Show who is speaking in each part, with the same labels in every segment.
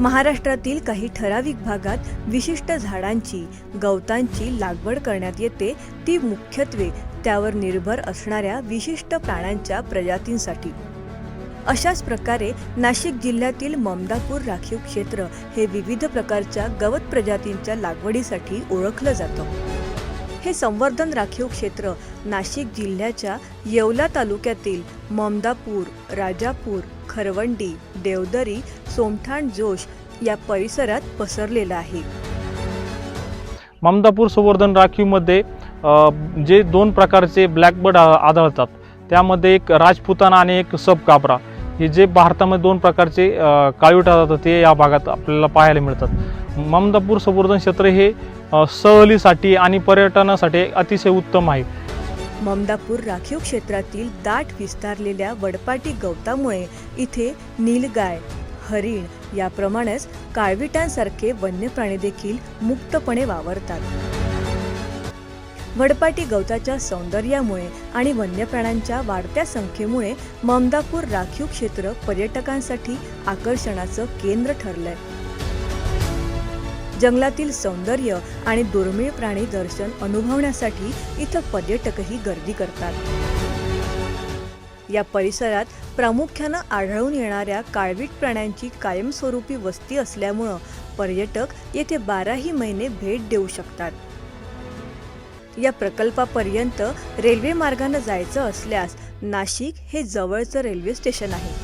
Speaker 1: महाराष्ट्रातील काही ठराविक भागात विशिष्ट झाडांची गवतांची लागवड करण्यात येते. ती मुख्यत्वे त्यावर निर्भर असणाऱ्या विशिष्ट प्राण्यांच्या प्रजातींसाठी. अशाच प्रकारे नाशिक जिल्ह्यातील ममदापूर राखीव क्षेत्र हे विविध प्रकारच्या गवत प्रजातींच्या लागवडीसाठी ओळखलं जातं. हे संवर्धन राखीव क्षेत्र नाशिक जिल्ह्याच्या येवला तालुक्यातील ममदापूर राजापूर खरवंडी देवदरी सोमठाण जोश या परिसरात पसरलेलं आहे.
Speaker 2: ममदापूर संवर्धन राखीवमध्ये जे दोन प्रकारचे ब्लॅकबर्ड आढळतात. त्यामध्ये एक राजपुताना आणि एक सब काबरा हे जे भारतामध्ये दोन प्रकारचे अ, काळवीट आढळतात ते या भागात आपल्याला पाहायला मिळतात. ममदापूर संवर्धन क्षेत्र हे सहलीसाठी आणि पर्यटनासाठी अतिशय उत्तम आहे.
Speaker 1: ममदापूर राखीव क्षेत्रातील दाट विस्तारलेल्या वडपाटी गवतामुळे इथे नीलगाय हरिण याप्रमाणेच काळविटांसारखे वन्य प्राणी देखील मुक्तपणे वावरतात. वडपाटी गवताच्या सौंदर्यामुळे आणि वन्य प्राण्यांच्या वाढत्या संख्येमुळे ममदापूर राखीव क्षेत्र पर्यटकांसाठी आकर्षणाचं केंद्र ठरलंय. जंगलातील सौंदर्य आणि दुर्मिळ प्राणी दर्शन अनुभवण्यासाठी इथं पर्यटकही गर्दी करतात. या परिसरात प्रामुख्यानं आढळून येणाऱ्या काळवीट प्राण्यांची कायमस्वरूपी वस्ती असल्यामुळं पर्यटक येथे बाराही महिने भेट देऊ शकतात. या प्रकल्पापर्यंत रेल्वे मार्गानं जायचं असल्यास नाशिक हे जवळचं रेल्वे स्टेशन आहे.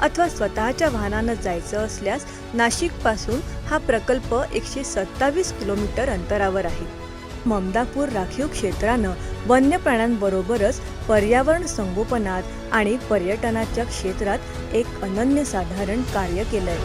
Speaker 1: अथवा स्वतःच्या वाहनानं जायचं असल्यास नाशिकपासून हा प्रकल्प एकशे सत्तावीस किलोमीटर अंतरावर आहे. ममदापूर राखीव क्षेत्रानं वन्य प्राण्यांबरोबरच पर्यावरण संगोपनात आणि पर्यटनाच्या क्षेत्रात एक अनन्यसाधारण कार्य केलंय.